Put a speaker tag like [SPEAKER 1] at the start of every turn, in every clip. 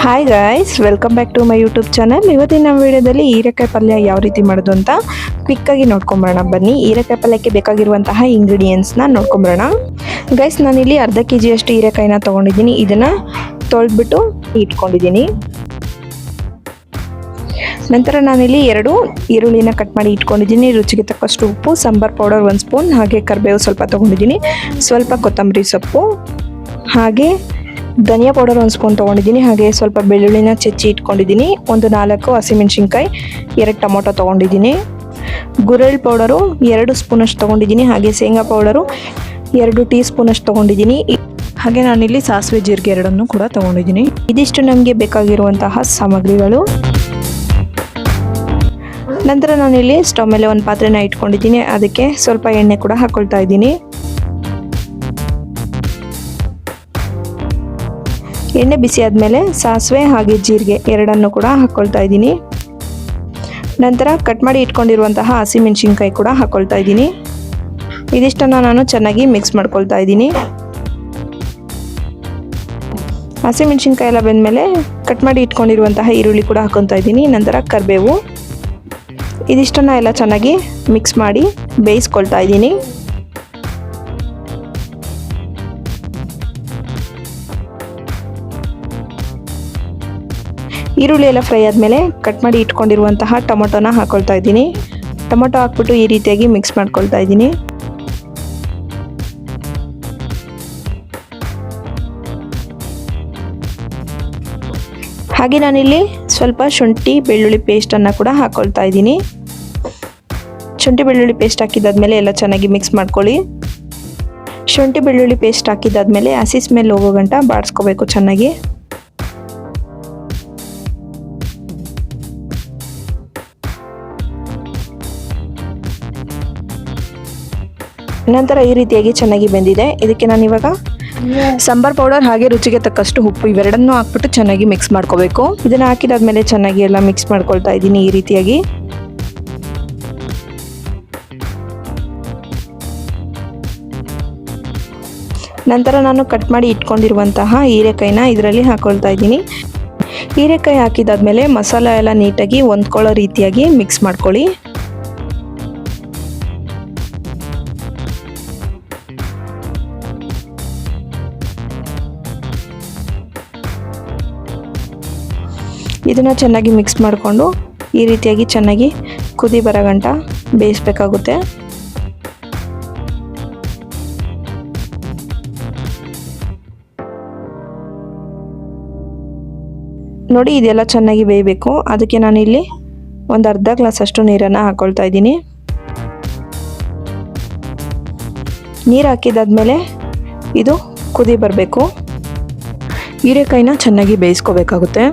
[SPEAKER 1] Hi guys welcome back to my YouTube channel ಇವತ್ತಿನ ನಮ್ಮ ವಿಡಿಯೋದಲ್ಲಿ ಹೀರೆಕಾಯಿ ಪಲ್ಯ ಯಾವ ರೀತಿ ಮಾಡೋದು ಅಂತ ಕ್ವಿಕ್ಕಾಗಿ ನೋಡ್ಕೊಂಬರೋಣ. ಬನ್ನಿ, ಹೀರೆಕಾಯಿ ಪಲ್ಯಕ್ಕೆ ಬೇಕಾಗಿರುವಂತಹ ಇಂಗ್ರೀಡಿಯೆಂಟ್ಸ್ನ ನೋಡ್ಕೊಂಬರೋಣ. ಗೈಸ್ ನಾನಿಲ್ಲಿ ಅರ್ಧ ಕೆ ಜಿಯಷ್ಟು ಹೀರೆಕಾಯಿನ ತೊಗೊಂಡಿದ್ದೀನಿ. ಇದನ್ನು ತೊಳೆದ್ಬಿಟ್ಟು ಇಟ್ಕೊಂಡಿದ್ದೀನಿ. ನಂತರ ನಾನಿಲ್ಲಿ ಎರಡು ಈರುಳ್ಳಿನ ಕಟ್ ಮಾಡಿ ಇಟ್ಕೊಂಡಿದ್ದೀನಿ. ರುಚಿಗೆ ತಕ್ಕಷ್ಟು ಉಪ್ಪು, ಸಾಂಬಾರ್ ಪೌಡರ್ ಒಂದು ಸ್ಪೂನ್, ಹಾಗೆ ಕರಿಬೇವು ಸ್ವಲ್ಪ ತೊಗೊಂಡಿದ್ದೀನಿ. ಸ್ವಲ್ಪ ಕೊತ್ತಂಬರಿ ಸೊಪ್ಪು, ಹಾಗೆ ಧನಿಯಾ ಪೌಡರ್ ಒಂದು ಸ್ಪೂನ್ ತೊಗೊಂಡಿದ್ದೀನಿ, ಹಾಗೆ ಸ್ವಲ್ಪ ಬೆಳ್ಳುಳ್ಳಿನ ಚೆಚ್ಚಿ ಇಟ್ಕೊಂಡಿದ್ದೀನಿ. ಒಂದು ನಾಲ್ಕು ಹಸಿಮೆಣ್ಸಿನ್ಕಾಯಿ, ಎರಡು ಟೊಮೊಟೊ ತೊಗೊಂಡಿದ್ದೀನಿ. ಗುರೆಳ್ ಪೌಡರು ಎರಡು ಸ್ಪೂನಷ್ಟು ತೊಗೊಂಡಿದ್ದೀನಿ, ಹಾಗೆ ಶೇಂಗಾ ಪೌಡರು ಎರಡು ಟೀ ಸ್ಪೂನಷ್ಟು ತೊಗೊಂಡಿದ್ದೀನಿ. ಹಾಗೆ ನಾನಿಲ್ಲಿ ಸಾಸಿವೆ ಜೀರಿಗೆ ಎರಡನ್ನು ಕೂಡ ತೊಗೊಂಡಿದ್ದೀನಿ. ಇದಿಷ್ಟು ನಮಗೆ ಬೇಕಾಗಿರುವಂತಹ ಸಾಮಗ್ರಿಗಳು. ನಂತರ ನಾನಿಲ್ಲಿ ಸ್ಟವ್ ಮೇಲೆ ಒಂದು ಪಾತ್ರೆನ ಇಟ್ಕೊಂಡಿದ್ದೀನಿ, ಅದಕ್ಕೆ ಸ್ವಲ್ಪ ಎಣ್ಣೆ ಕೂಡ ಹಾಕ್ಕೊಳ್ತಾ ಇದ್ದೀನಿ. ಎಣ್ಣೆ ಬಿಸಿ ಆದಮೇಲೆ ಸಾಸಿವೆ ಹಾಗೆ ಜೀರಿಗೆ ಎರಡನ್ನು ಕೂಡ ಹಾಕ್ಕೊಳ್ತಾ ಇದ್ದೀನಿ. ನಂತರ ಕಟ್ ಮಾಡಿ ಇಟ್ಕೊಂಡಿರುವಂತಹ ಹಸಿಮೆಣಸಿನ್ಕಾಯಿ ಕೂಡ ಹಾಕ್ಕೊಳ್ತಾ ಇದ್ದೀನಿ. ಇದಿಷ್ಟನ್ನು ನಾನು ಚೆನ್ನಾಗಿ ಮಿಕ್ಸ್ ಮಾಡ್ಕೊಳ್ತಾ ಇದ್ದೀನಿ. ಹಸಿಮೆಣಸಿನ್ಕಾಯಿ ಎಲ್ಲ ಬೆಂದಮೇಲೆ ಕಟ್ ಮಾಡಿ ಇಟ್ಕೊಂಡಿರುವಂತಹ ಈರುಳ್ಳಿ ಕೂಡ ಹಾಕೊತಾ ಇದ್ದೀನಿ. ನಂತರ ಕರಿಬೇವು. ಇದಿಷ್ಟನ್ನು ಎಲ್ಲ ಚೆನ್ನಾಗಿ ಮಿಕ್ಸ್ ಮಾಡಿ ಬೇಯಿಸ್ಕೊಳ್ತಾ ಇದ್ದೀನಿ. ಈರುಳ್ಳಿ ಎಲ್ಲ ಫ್ರೈ ಆದಮೇಲೆ ಕಟ್ ಮಾಡಿ ಇಟ್ಕೊಂಡಿರುವಂತಹ ಟೊಮೊಟೊನ ಹಾಕೊಳ್ತಾ ಇದ್ದೀನಿ. ಟೊಮೊಟೊ ಹಾಕ್ಬಿಟ್ಟು ಈ ರೀತಿಯಾಗಿ ಮಿಕ್ಸ್ ಮಾಡ್ಕೊಳ್ತಾ ಇದ್ದೀನಿ. ಹಾಗೆ ನಾನಿಲ್ಲಿ ಸ್ವಲ್ಪ ಶುಂಠಿ ಬೆಳ್ಳುಳ್ಳಿ ಪೇಸ್ಟನ್ನು ಕೂಡ ಹಾಕ್ಕೊಳ್ತಾ ಇದ್ದೀನಿ. ಶುಂಠಿ ಬೆಳ್ಳುಳ್ಳಿ ಪೇಸ್ಟ್ ಹಾಕಿದ್ದಾದ್ಮೇಲೆ ಎಲ್ಲ ಚೆನ್ನಾಗಿ ಮಿಕ್ಸ್ ಮಾಡ್ಕೊಳ್ಳಿ. ಶುಂಠಿ ಬೆಳ್ಳುಳ್ಳಿ ಪೇಸ್ಟ್ ಹಾಕಿದ್ದಾದ್ಮೇಲೆ ಹಸಿ ಸ್ಮೆಲ್ ಹೋಗೋ ಗಂಟ ಬಾಡಿಸ್ಕೋಬೇಕು ಚೆನ್ನಾಗಿ. ನಂತರ ಈ ರೀತಿಯಾಗಿ ಚೆನ್ನಾಗಿ ಬೆಂದಿದೆ. ಇದಕ್ಕೆ ನಾನು ಇವಾಗ ಸಾಂಬಾರ್ ಪೌಡರ್ ಹಾಗೆ ರುಚಿಗೆ ತಕ್ಕಷ್ಟು ಉಪ್ಪು ಇವೆರಡನ್ನೂ ಹಾಕ್ಬಿಟ್ಟು ಚೆನ್ನಾಗಿ ಮಿಕ್ಸ್ ಮಾಡ್ಕೋಬೇಕು. ಇದನ್ನು ಹಾಕಿದಾದ್ಮೇಲೆ ಚೆನ್ನಾಗಿ ಎಲ್ಲ ಮಿಕ್ಸ್ ಮಾಡ್ಕೊಳ್ತಾ ಇದ್ದೀನಿ ಈ ರೀತಿಯಾಗಿ. ನಂತರ ನಾನು ಕಟ್ ಮಾಡಿ ಇಟ್ಕೊಂಡಿರುವಂತಹ ಹೀರೆಕಾಯಿನ ಇದರಲ್ಲಿ ಹಾಕೊಳ್ತಾ ಇದ್ದೀನಿ. ಹೀರೆಕಾಯಿ ಹಾಕಿದಾದ್ಮೇಲೆ ಮಸಾಲ ಎಲ್ಲ ನೀಟಾಗಿ ಹೊಂದ್ಕೊಳ್ಳೋ ರೀತಿಯಾಗಿ ಮಿಕ್ಸ್ ಮಾಡ್ಕೊಳ್ಳಿ. ಇದನ್ನು ಚೆನ್ನಾಗಿ ಮಿಕ್ಸ್ ಮಾಡಿಕೊಂಡು ಈ ರೀತಿಯಾಗಿ ಚೆನ್ನಾಗಿ ಕುದಿ ಬರೋ ಗಂಟ ಬೇಯಿಸ್ಬೇಕಾಗುತ್ತೆ. ನೋಡಿ ಇದೆಲ್ಲ ಚೆನ್ನಾಗಿ ಬೇಯಬೇಕು. ಅದಕ್ಕೆ ನಾನು ಇಲ್ಲಿ ಒಂದು ಅರ್ಧ ಗ್ಲಾಸ್ ಅಷ್ಟು ನೀರನ್ನು ಹಾಕ್ಕೊಳ್ತಾ ಇದ್ದೀನಿ. ನೀರು ಹಾಕಿದಾದ್ಮೇಲೆ ಇದು ಕುದಿ ಬರಬೇಕು. ಹೀರೆಕಾಯಿನ ಚೆನ್ನಾಗಿ ಬೇಯಿಸ್ಕೋಬೇಕಾಗುತ್ತೆ.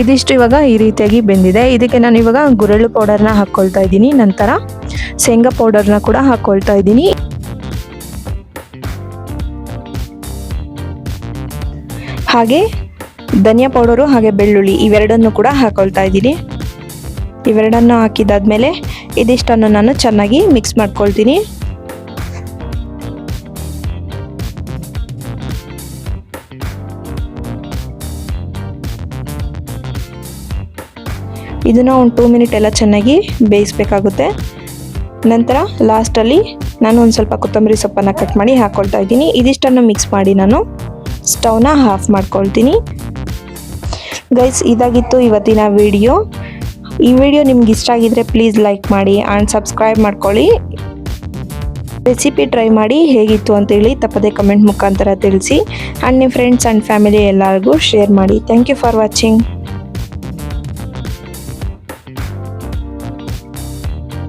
[SPEAKER 1] ಇದಿಷ್ಟು ಇವಾಗ ಈ ರೀತಿಯಾಗಿ ಬೆಂದಿದೆ. ಇದಕ್ಕೆ ನಾನು ಇವಾಗ ಗುರೆಳ್ಳು ಪೌಡರ್ನ ಹಾಕ್ಕೊಳ್ತಾ ಇದ್ದೀನಿ. ನಂತರ ಶೇಂಗಾ ಪೌಡರ್ನ ಕೂಡ ಹಾಕ್ಕೊಳ್ತಾ ಇದ್ದೀನಿ. ಹಾಗೆ ಧನಿಯಾ ಪೌಡರು ಹಾಗೆ ಬೆಳ್ಳುಳ್ಳಿ ಇವೆರಡನ್ನು ಕೂಡ ಹಾಕೊಳ್ತಾ ಇದ್ದೀನಿ. ಇವೆರಡನ್ನು ಹಾಕಿದಾದ್ಮೇಲೆ ಇದಿಷ್ಟನ್ನು ನಾನು ಚೆನ್ನಾಗಿ ಮಿಕ್ಸ್ ಮಾಡ್ಕೊಳ್ತೀನಿ. ಇದನ್ನು ಒಂದು ಟೂ ಮಿನಿಟ್ ಎಲ್ಲ ಚೆನ್ನಾಗಿ ಬೇಯಿಸ್ಬೇಕಾಗುತ್ತೆ. ನಂತರ ಲಾಸ್ಟಲ್ಲಿ ನಾನು ಒಂದು ಸ್ವಲ್ಪ ಕೊತ್ತಂಬರಿ ಸೊಪ್ಪನ್ನು ಕಟ್ ಮಾಡಿ ಹಾಕ್ಕೊಳ್ತಾ ಇದ್ದೀನಿ. ಇದಿಷ್ಟನ್ನು ಮಿಕ್ಸ್ ಮಾಡಿ ನಾನು ಸ್ಟವ್ನ ಆಫ್ ಮಾಡ್ಕೊಳ್ತೀನಿ. ಗೈಸ್ ಇದಾಗಿತ್ತು ಇವತ್ತಿನ ವಿಡಿಯೋ ಈ ವಿಡಿಯೋ ನಿಮ್ಗೆ ಇಷ್ಟ ಆಗಿದ್ರೆ ಪ್ಲೀಸ್ ಲೈಕ್ ಮಾಡಿ ಆ್ಯಂಡ್ ಸಬ್ಸ್ಕ್ರೈಬ್ ಮಾಡ್ಕೊಳ್ಳಿ. ರೆಸಿಪಿ ಟ್ರೈ ಮಾಡಿ ಹೇಗಿತ್ತು ಅಂತೇಳಿ ತಪ್ಪದೆ ಕಮೆಂಟ್ ಮುಖಾಂತರ ತಿಳಿಸಿ. ಆ್ಯಂಡ್ ನಿಮ್ಮ ಫ್ರೆಂಡ್ಸ್ ಆ್ಯಂಡ್ ಫ್ಯಾಮಿಲಿ ಎಲ್ಲರಿಗೂ ಶೇರ್ ಮಾಡಿ. Thank you for watching